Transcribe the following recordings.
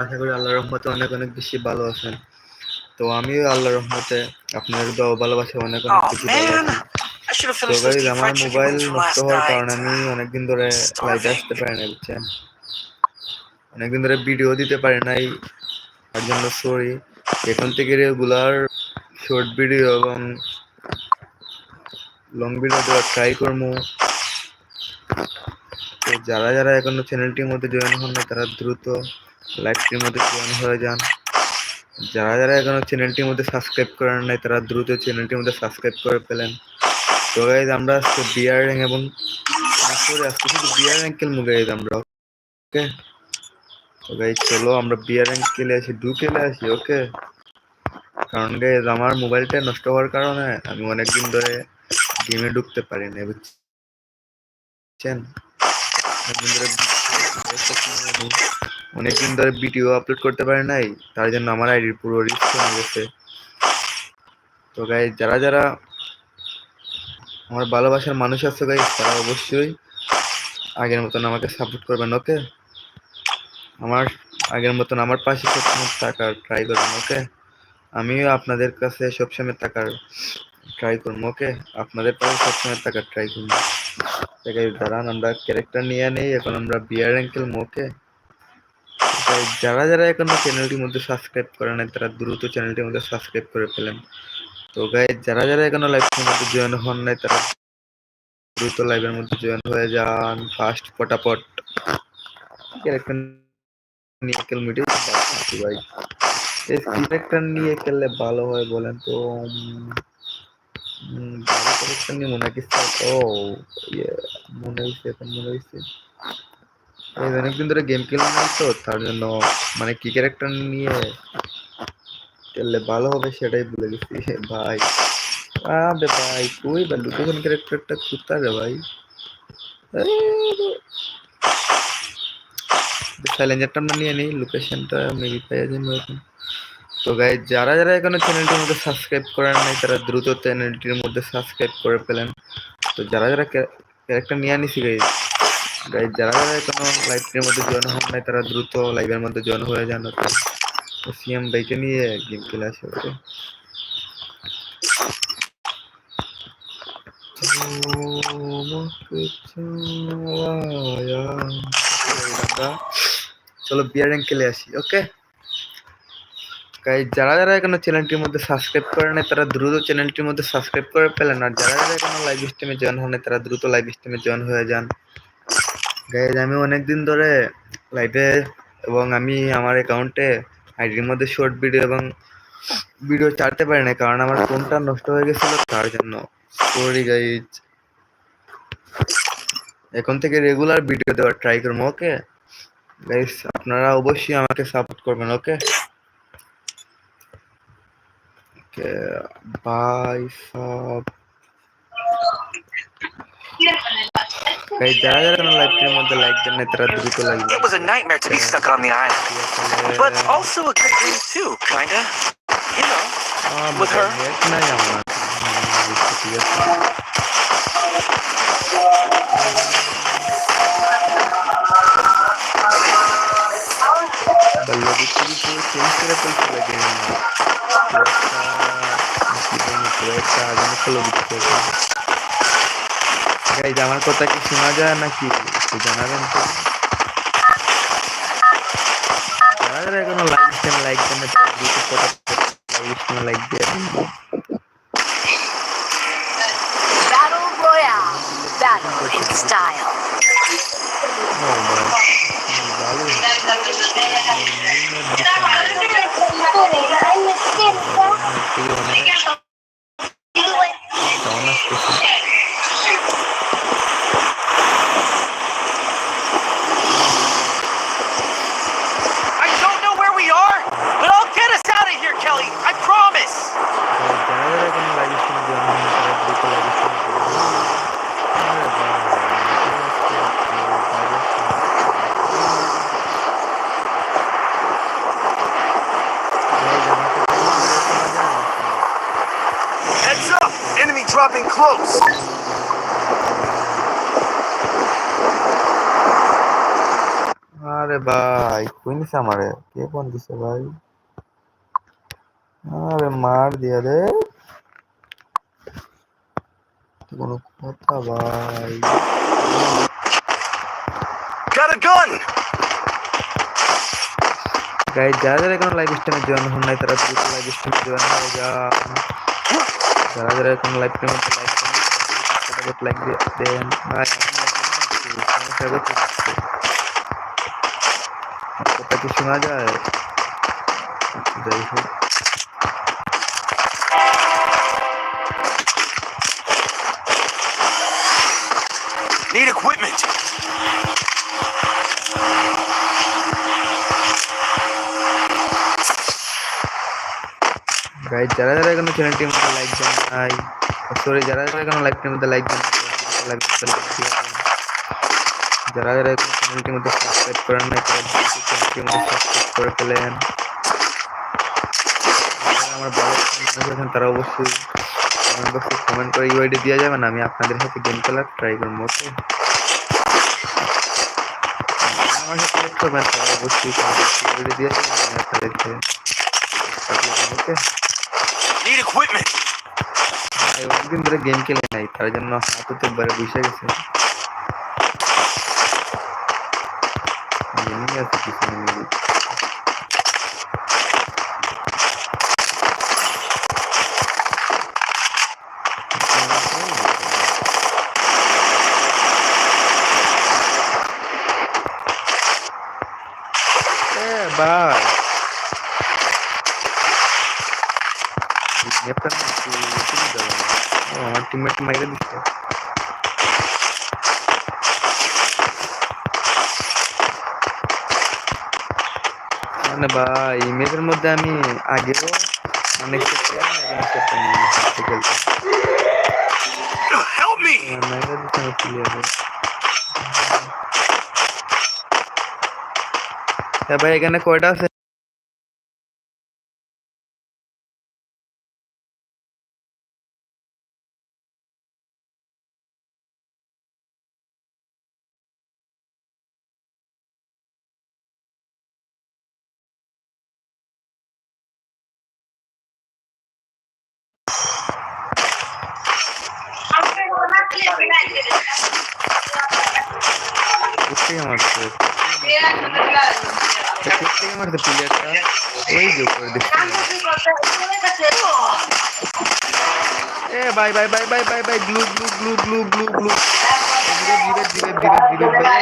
আশা করি আল্লাহ রহমতে অনেক অনেক বেশি ভালো আছেন। তো আমিও আল্লাহ রহমতে আপনার দোয়া ভালোবাসা অনেক অনেক বেশি তো আমার মোবাইল নষ্ট হওয়ার কারণে আমি অনেকদিন ধরে লাইভে আসতে পারি না বুঝছেন? অনেকদিন ধরে ভিডিও দিতে পারি নাই তার জন্য সরি এখন থেকে রেগুলার শর্ট ভিডিও এবং লং ভিডিও দেওয়ার ট্রাই করব। তো যারা যারা এখনও চ্যানেলটির মধ্যে জয়েন হন না তারা দ্রুত লাইভটির মধ্যে জয়েন হয়ে যান? যারা যারা এখনও চ্যানেলটির মধ্যে সাবস্ক্রাইব করেন নাই, তারা দ্রুত চ্যানেলটির মধ্যে সাবস্ক্রাইব করে ফেলেন। তো গাইজ আমরা আজকে বিয়ার র্যাঙ্ক এবং আজকে শুধু বিয়ার র্যাঙ্ক খেলব গাইজ আমরা ওকে তো গাইজ চলো আমরা বিয়ার র্যাঙ্ক খেলে আসি ডু খেলে আসি ওকে কারণ গাইজ আমার মোবাইলটা নষ্ট হওয়ার কারণে আমি অনেকদিন ধরে গেমে ঢুকতে পারি না বুঝছেন অনেকদিন ধরে ভিডিও আপলোড করতে পারে নাই, তার জন্য আমার আইডির পুরো রিস্ক হয়ে গেছে। তো গাই যারা যারা আমার ভালোবাসার মানুষ আছে গাই তারা অবশ্যই আগের মতন আমাকে সাপোর্ট করবেন ওকে আমার আগের মতন আমার পাশে সবসময় থাকার ট্রাই করবেন ওকে আমিও আপনাদের কাছে সবসময় থাকার ট্রাই করব ওকে আপনাদের পাশে সবসময় থাকার ট্রাই করব। দাঁড়ান আমরা ক্যারেক্টার নিয়ে নেই, এখন আমরা বিয়ার অ্যাঙ্কেল মোকে যারা যারা এখনও চ্যানেলটির মধ্যে সাবস্ক্রাইব করে নাই, তারা দ্রুত চ্যানেলটির মধ্যে সাবস্ক্রাইব করে ফেলেন। তো গাই যারা যারা এখনও লাইভের মধ্যে জয়েন হন নাই, তারা দ্রুত লাইভের মধ্যে জয়েন হয়ে যান ফার্স্ট ফটাফট নিয়ে খেললে ভালো হয় বলেন তো। নিয়ে ও ইয়ে মনে হয়েছে এখন মনে হয়েছে এই অনেকদিন ধরে গেম খেললাম না তো, তার জন্য মানে কি ক্যারেক্টার নিয়ে খেললে ভালো হবে সেটাই ভুলে গেছি ভাই। আবে ভাই তুই বা লুটোকন ক্যারেক্টারটা কুত্তা রে ভাই? চ্যালেঞ্জারটা আমরা নিয়ে নিই লোকেশনটা মেবি পেয়ে যাব এখন। তো গাই যারা যারা এখনও চ্যানেলটির মধ্যে সাবস্ক্রাইব করেন নাই, তারা দ্রুত চ্যানেলটির মধ্যে সাবস্ক্রাইব করে ফেলেন। তো যারা যারা ক্যারেক্টার নিয়ে আনিছি গাই গাই যারা এখনও লাইভটির মধ্যে জয়েন হন নাই, তারা দ্রুত লাইভের মধ্যে জয়েন হয়ে যান সিএম বাইকে নিয়ে গেম খেলে আসে ওকে চলো বিয়ার র্যাঙ্ক খেলে আসি ওকে গাইজ যারা যারা এখনও চ্যানেলটির মধ্যে সাবস্ক্রাইব করে নাই, তারা দ্রুত চ্যানেলটির মধ্যে সাবস্ক্রাইব করে ফেলেন। আর যারা যারা এখনও লাইভ স্ট্রিমে জয়েন হন তারা দ্রুত লাইভ স্ট্রিমে জয়েন হয়ে যান। গাইজ আমি অনেকদিন ধরে লাইভে এবং আমি আমার অ্যাকাউন্টে আইডির মধ্যে শর্ট ভিডিও এবং ভিডিও ছাড়তে পারি না কারণ আমার ফোনটা নষ্ট হয়ে গেছিল তার জন্য। সরি গাইজ এখন থেকে রেগুলার ভিডিও দেওয়ার ট্রাই করব ওকে গাইস আপনারা অবশ্যই আমাকে সাপোর্ট করবেন ওকে ওকে বাই সব গাইস যারা যারা লাইভটির মধ্যে লাইক দেন না তারা দ্রুত like It was a nightmare to be stuck on the island, but also a good dream too, kinda. You know, with her. Net নাই আমার হুম, ঠিক আছে बल्लभी की भी तो चेंज करे तो इसको लगे हैं একটা আগামী খেলো দিতে গাইজ আমার কথা কি শোনা যায় নাকি? জানাবেন তো। যারা লাইক দেন লাইক দেন না দ্রুত ফটাফট লাইক লাইক দিয়ে style. ও ভাই, ভালো থেকে অনেক কেমন আসতেছে I don't know where we are, but I'll get us out of here, Kelly. I promise. যারা যারা এখনও লাইভ স্ট্রিমে জয়েন হন তারা দ্রুত live Heads up! Enemy dropping close. আরে ভাই কই নিছে আমারে? কে ফোন দিছে ভাই? আরে মার দিয়া রে। কোনো কথা ভাই। Got a gun! গাইজ যারা যারা এখন লাইভ স্ট্রিমে জয়েন হন নাই তারা দ্রুত লাইভ স্ট্রিমে জয়েন হয়ে যান। যারা যারা এখন লাইভ স্ট্রিমে লাইভ লাইক দেন। ভাই সমস্যা হচ্ছে। কথা কি শোনা যায় যাই হোক Need equipment! গাইজ যারা যারা এখনও চ্যানেলটির মধ্যে লাইক দেন নাই সরি যারা যারা এখনও লাইভটির মধ্যে লাইক দেন লাইক যারা যারা চ্যানেলটির মধ্যে সাবস্ক্রাইব করেন নাই তারা চ্যানেলটির মধ্যে সাবস্ক্রাইব করে ফেলেন। আমার মানুষ আছেন তারা অবশ্যই কমেন্ট বক্সে কমেন্ট করে ইউআইডি দেওয়া যাবে না আমি আপনাদের সাথে গেম খেলার ট্রাই করব ওকে আমার সাথে connect করবেন তারা অবশ্যই ইউআইডি দিয়ে যাবেন আমি আপনাদেরকে ওকে অনেকদিন ধরে গেম খেলে নাই তার জন্য হাত তো একবারে বসে গেছে। গেমিং আছে পিছনে মিলি ভাই ম্যাপটা না একটু না ভাই ইমেজের মধ্যে আমি আগেও অনেক হ্যাঁ ভাই এখানে কয়টা আছে? কোথায় মারছে কোথায় মারছে প্লেয়ারটা ওই যে উপরে এ bye bye bye bye bye bye glue glue glue glue glue ধীরে ধীরে ধীরে ধীরে ধীরে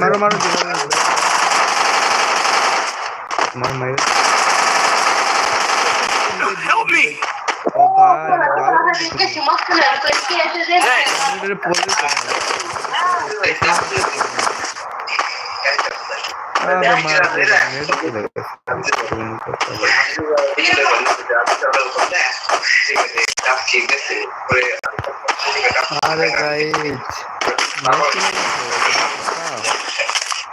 মেরে দেন ভাই আমার কাছে একটু মেরে দেন। মারো মারো মারো মারো মারো Help me! ও ভাই ভালো Thanks! করে পড়ে আরে মার মেরে চলে গেছে আরে গাইজ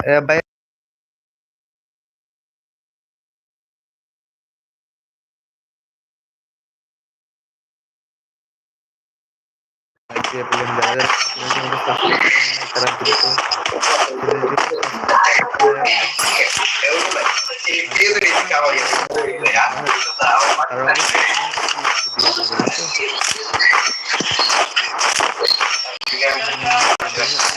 মেডিকেট ভাই। আইডিয়া পেলেন যারা sekarang gitu Gracias.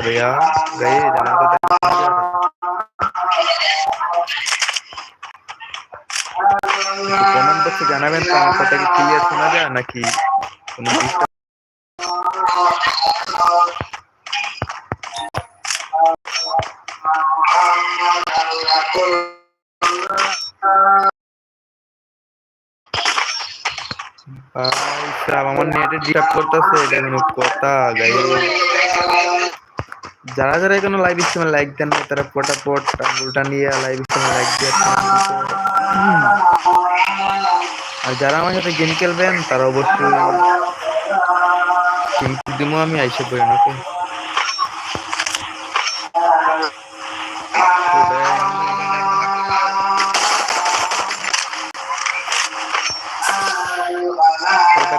কি শোনা যায়? কমেন্ট বক্সে জানাবেন তো আমার কথা কি ক্লিয়ার শোনা যায় নাকি আমার নেটে ডিস্টার্ব করতেছে এটা কোনো কথা গাইজ যারা যারা এখানে লাইভ স্ট্রিমে লাইক দেন না তারা ফটাফট আঙ্গুলটা নিয়ে লাইভ স্ট্রিমে লাইক দিয়ে আর যারা আমার সাথে গেম খেলবেন তারা অবশ্যই কিন্তু দিমো আমি আইসে পড়ি নাকি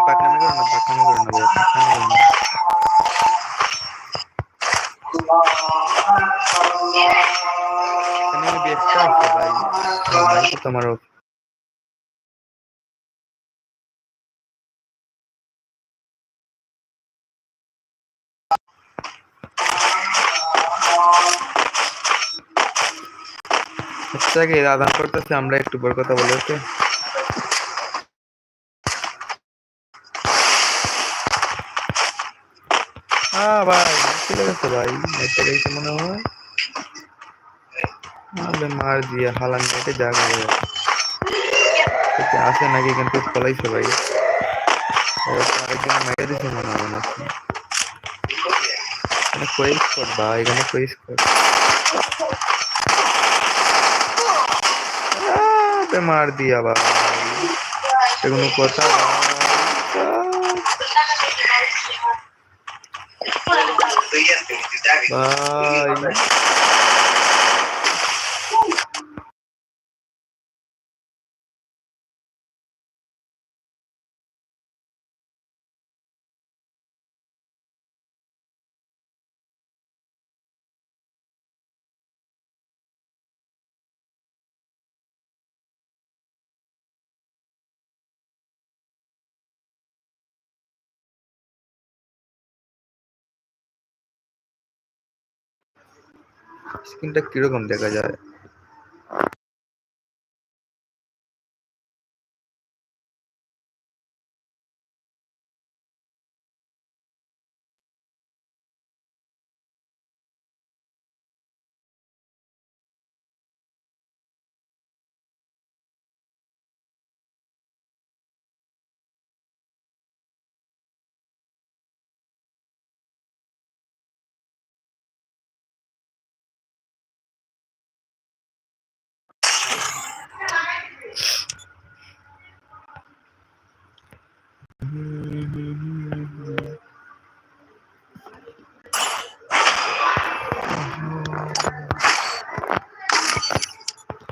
পাকনামি করো না পাকনামি করো না ভাই পাকনামি করো না। ভাই তো তোমারও আচ্ছা কি আদান করতেছে? আমরা একটু বড় কথা বলে ওকে? হ্যাঁ ভাই চলে গেছে ভাই। নেটে গেছে মনে হয় আবে মার দিয়ে হালান নেটে যা করে এতে আসে নাকি কিন্তু পলাইছে ভাই ওরা তো আরেকজন মাইরে দিছে মনে হয় নাকি এখানে কোয়েস কর ভাই এখানে কোয়েস কর আবে মার দিয়া ভাই এগুলো কথা ভাই স্ক্রিনটা কীরকম দেখা যায়?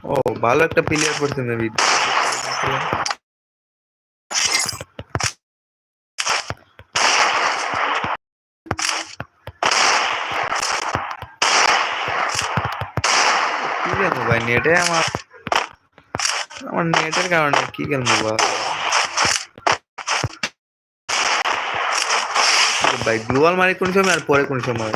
ও ভালো একটা প্লেয়ার পড়ছে মেবি কি খেলবো ভাই নেটে আমার আমার নেটের কারণে কি খেলবো ভাই ভাই গ্লোবাল মারি কোন সময় আর পরে কোন সময়?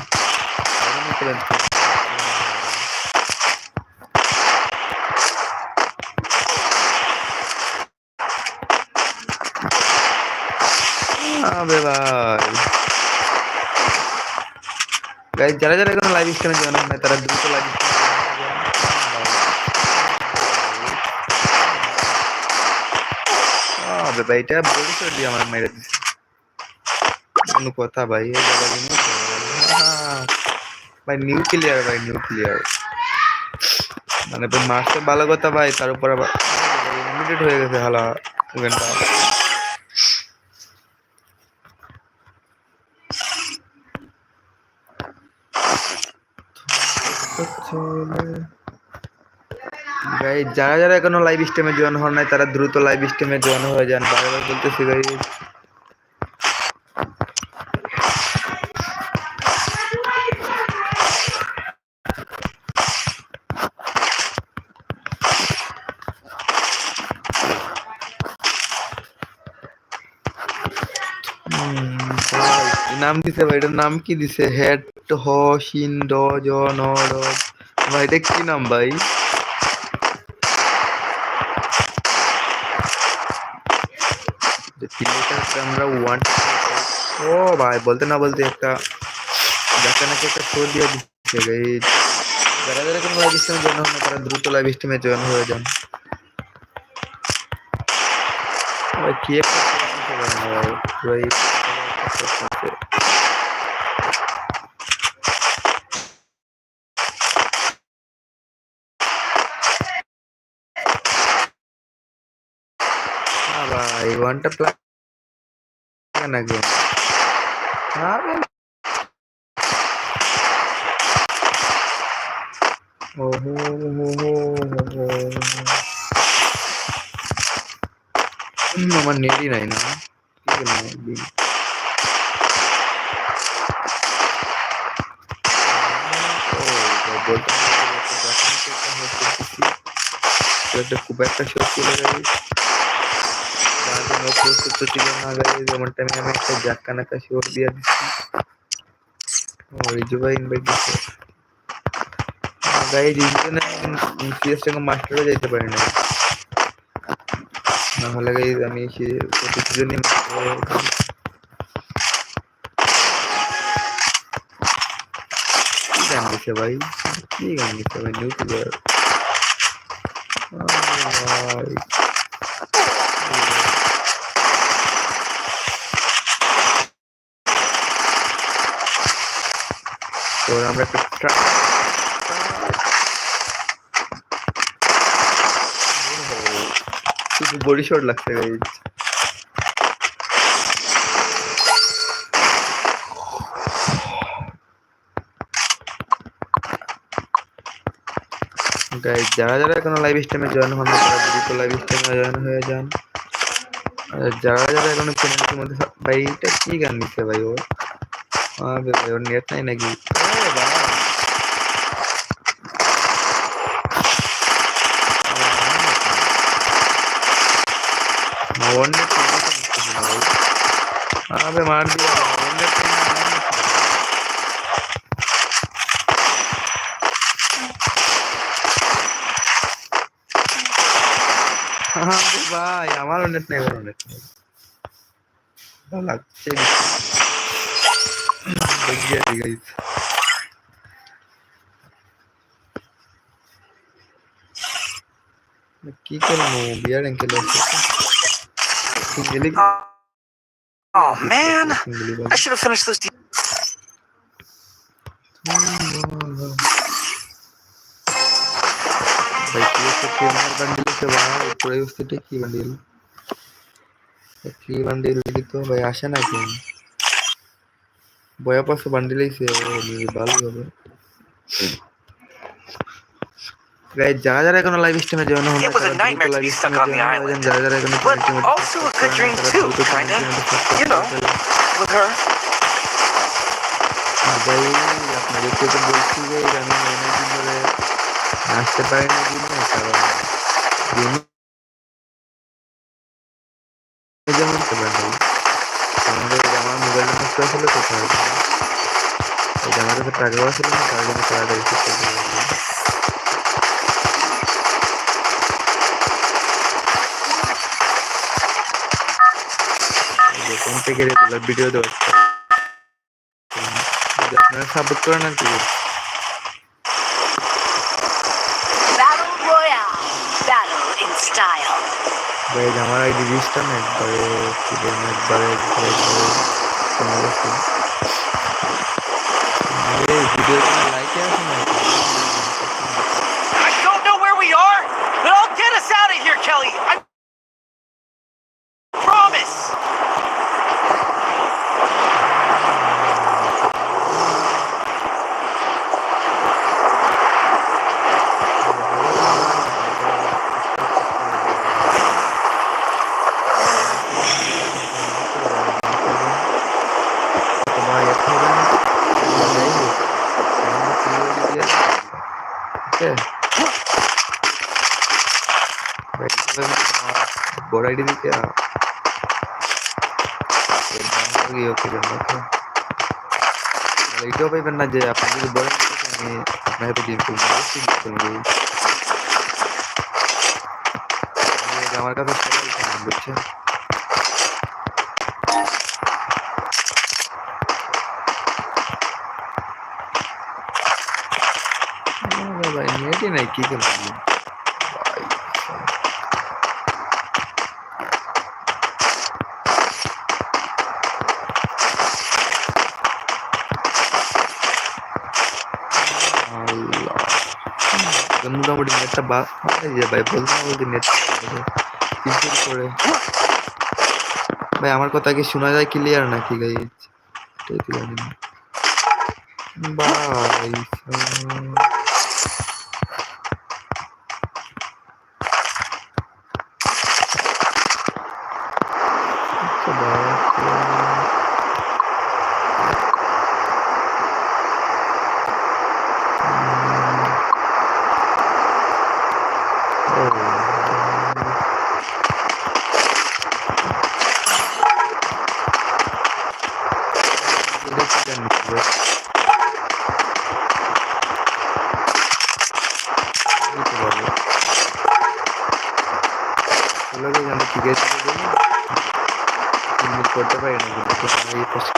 যারা যারা এখন লাইভ স্ট্রিমে জয়েন তারা দ্রুত লাইভ ভাই, এটা বলি দিয়ে আমার মেরে দিছে। কোনো কথা ভাই ভাই। নিউক্লিয়ার ভাই নিউক্লিয়ার মানে ভাই, মারতে ভালো কথা ভাই, তার উপর আবার লিমিটেড হয়ে গেছে হালা ইভেন্টটা গাই যারা যারা এখনও লাইভ স্ট্রিমে জয়েন হন নাই, তারা দ্রুত লাইভ স্ট্রিমে জয়েন হয়ে যান। বারবার বলতেছি গাই হুম, ভাই, কি নাম দিছে ভাই, এটার নাম কি দিছে? হেড, হ সিন ড, জ, ন ড ভাই, এটা কি নাম ভাই? আমরা ওয়ান ও ভাই, বলতে না বলতে একটা দেখা নাকি একটা শো দিয়ে দিচ্ছে গাইজ যারা যারা কোনো লাইভ স্ট্রিমে জয়েন হন তারা দ্রুত লাইভ স্ট্রিমে জয়েন হয়ে যান। ভাই, কি একটা করতেছে ভাই না ভাই, পুরাই করতেছে। না ভাই ওয়ানটা প্ল্যান নাকি আরে ওহো হো হো হো হুম, আমার নেটই নাই না কি বলব, বি- ও, তো বলতে যার জন্য প্রস্তুত ছিল না guys, এমন টাইমে আমি একটা জাক্কা নাকা শো দিয়ে দিচ্ছি রিজু ভাই ইনভাইট দিচ্ছে গাইজ ইঞ্জিনে সিএস টাকা মাস্টারও যাইতে পারি না না হলে গাইজ আমি প্রতিজনই ভাই কি গান গেছে ভাই নিউ ভাই তো আমরা একটা বডি শট লাগছে গাইজ গাইজ যারা যারা এখনও লাইভ স্ট্রিমে জয়েন হন তারা দ্রুত লাইভ স্ট্রিমে জয়েন হয়ে যান। আর যারা যারা এখনও চ্যানেলটির মধ্যে ভাই, এটা কি গান নিচ্ছে ভাই ও আবে ভাই, ওর নেট নাই নাকি? আরে ভাই ওর নেট ভাই আবে মার দিও ওর নেট আরে ভাই আমারও নেট নেই ওরও নেট নেই ভালো লাগছে বুঝিয়ে দি গাইস কি করব বিয়ার এঙ্কেল আছে সিঙ্গেলি Oh man, I should have finished this. কি বান্ডিল কি তো ভাই আসে না কেন বয়া পাশে বান্ডিলেই সে গাইজ যারা যারা এখনও লাইভ স্ট্রিমে জয়েন হন. যারা যারা এখনও also a good dream too, মধ্যে subscribe You know. with her. আর ভাই আপনাদেরকে তো বলছি যে আমি অনেকদিন ধরে আসতে পারি না জিমে কারণ জিমে যেমন তো ভাই আমাদের আমার মোবাইল নষ্ট আসলে কোথায় আমার কাছে টাকাও ছিল না তার জন্য টাকাটা থেকে রেগুলার ভিডিও দেওয়া হচ্ছে। যদি আপনারা সাপোর্ট করেন আর কি Battle Royale. Battle in style. ভাই আমার আইডি রিস্টটা না একবারে কি বলব একবারে একবারে একবারে কমে গেছে আরে ভিডিও লাইকে আসে না গিয়ে ওকে জন্য ওকে আর এইটাও পাইবেন না যে আপনি যদি বলেন যে আমি আপনার হাতে গেম করব অবশ্যই গেম করব। আমি- আমার জানেন বুঝছেন? ভাই নেটই নাই, কি করব? মোটামুটি নেটটা বা যায় ভাই, বলতে বলতে নেট কিন্তু করে। ভাই, আমার কথা কি শোনা যায় ক্লিয়ার নাকি গাই ভাই সাব। আচ্ছা ভাই ঠিক আছে করতে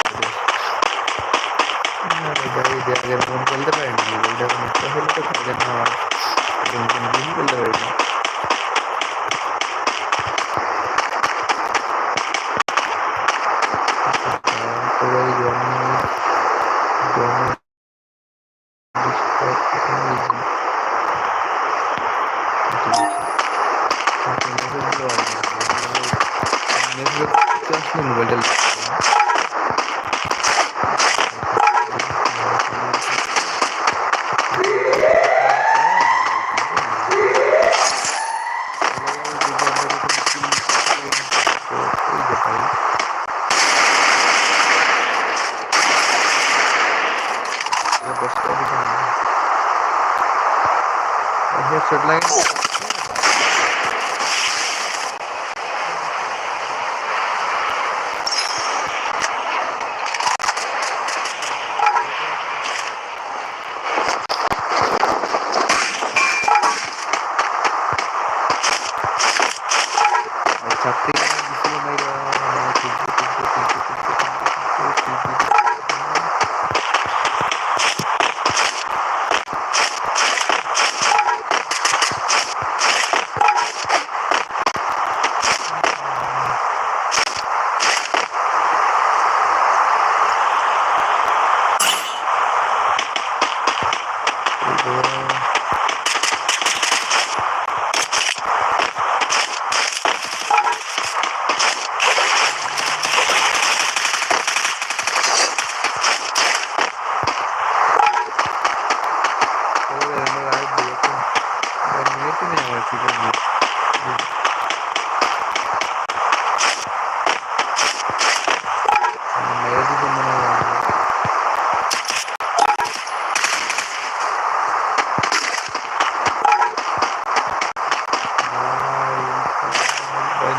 ভাই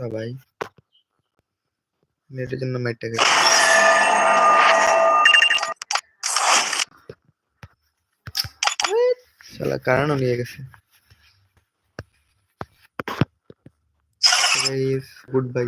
কথা ভাই। নেটের জন্য মেটে গেছে শালা কারণও নিয়ে গেছে। Good bye